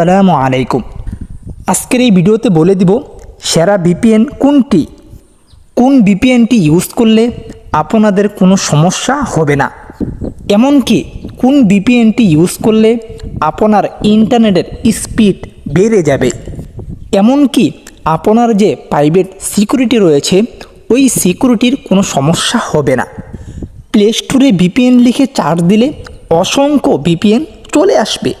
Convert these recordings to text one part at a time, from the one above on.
আসসালামু আলাইকুম। আজকের এই ভিডিওতে বলে দিব, সেরা ভিপিএন কোনটি? কোন ভিপিএনটি ইউজ করলে আপনাদের কোনো সমস্যা হবে না? এমনকি কোন ভিপিএনটি ইউজ করলে আপনার ইন্টারনেটের স্পিড বেড়ে যাবে? এমনকি আপনার যে প্রাইভেট সিকিউরিটি রয়েছে, ওই সিকিউরিটির কোনো সমস্যা হবে না। প্লে স্টোরে ভিপিএন লিখে চার্জ দিলে অসংখ্য ভিপিএন চলে আসবে।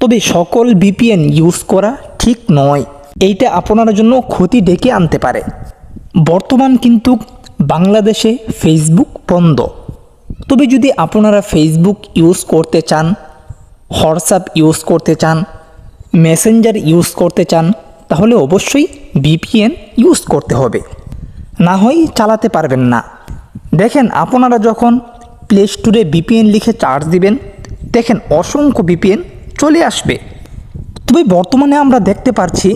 তবে সকল ভিপিএন ইউজ করা ঠিক নয়। এইটা আপনার জন্য ক্ষতি ডেকে আনতে পারে। বর্তমান কিন্তু বাংলাদেশে ফেসবুক বন্ধ। তবে যদি আপনারা ফেসবুক ইউজ করতে চান হোয়াটসঅ্যাপ ইউজ করতে চান মেসেঞ্জার ইউজ করতে চান, তাহলে অবশ্যই ভিপিএন ইউজ করতে হবে। না হয় চালাতে পারবেন না। দেখেন আপনারা যখন প্লে স্টোরে ভিপিএন লিখে চার্জ দিবেন, দেখেন অসংখ্য ভিপিএন চলে আসবে। তবে বর্তমানে আমরা দেখতে পারছি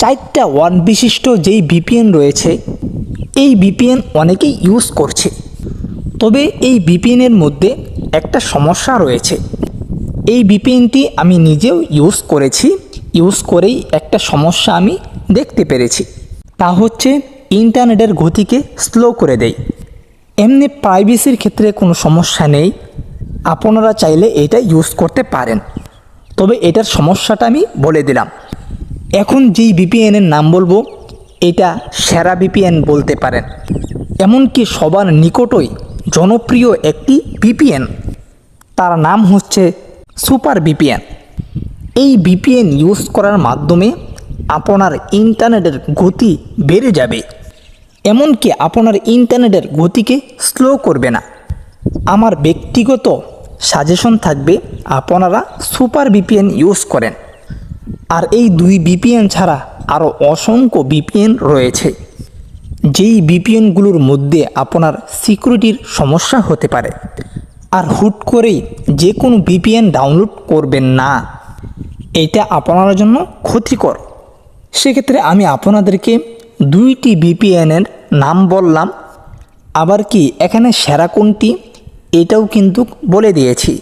চারটা ওয়ান বিশিষ্ট যেই ভিপিএন রয়েছে, এই ভিপিএন অনেকেই ইউজ করছে। তবে এই ভিপিএনের মধ্যে একটা সমস্যা রয়েছে। এই ভিপিএনটি আমি নিজেও ইউজ করেছি ইউজ করেই একটা সমস্যা আমি দেখতে পেরেছি। তা হচ্ছে ইন্টারনেটের গতিকে স্লো করে দেয়। এমনি প্রাইভেসির ক্ষেত্রে কোনো সমস্যা নেই। আপনারা চাইলে এটা ইউজ করতে পারেন। তবে এটার সমস্যাটা আমি বলে দিলাম। এখন যেই ভিপিএনের নাম বলব, এটা সেরা ভিপিএন বলতে পারেন। এমনকি সবার নিকটই জনপ্রিয় একটি ভিপিএন তার নাম হচ্ছে সুপার ভিপিএন এই ভিপিএন ইউজ করার মাধ্যমে আপনার ইন্টারনেটের গতি বেড়ে যাবে। এমনকি আপনার ইন্টারনেটের গতিকে স্লো করবে না। আমার ব্যক্তিগত সাজেশন থাকবে, আপনারা সুপার বিপিএন ইউজ করেন। আর এই দুই বিপিএন ছাড়া আরও অসংখ্য বিপিএন রয়েছে। যেই বিপিএনগুলোর মধ্যে আপনার সিকিউরিটির সমস্যা হতে পারে। আর হুট করেই যে কোনো বিপিএন ডাউনলোড করবেন না। এটা আপনার জন্য ক্ষতিকর। সেক্ষেত্রে আমি আপনাদেরকে দুইটি ভিপিএনের নাম বললাম। আবার কি এখানে সেরা কোনটি? এটাও কিন্তু বলে দিয়েছি।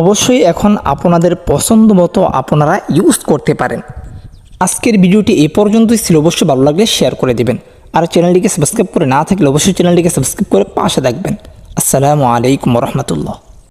অবশ্যই এখন আপনাদের পছন্দ মতো আপনারা ইউজ করতে পারেন। আজকের ভিডিওটি এ পর্যন্তই ছিল। অবশ্যই ভালো লাগলে শেয়ার করে দেবেন। আর চ্যানেলটিকে সাবস্ক্রাইব করে না থাকলে অবশ্যই চ্যানেলটিকে সাবস্ক্রাইব করে পাশে থাকবেন। আসসালামু আলাইকুম রহমতুল্লাহ।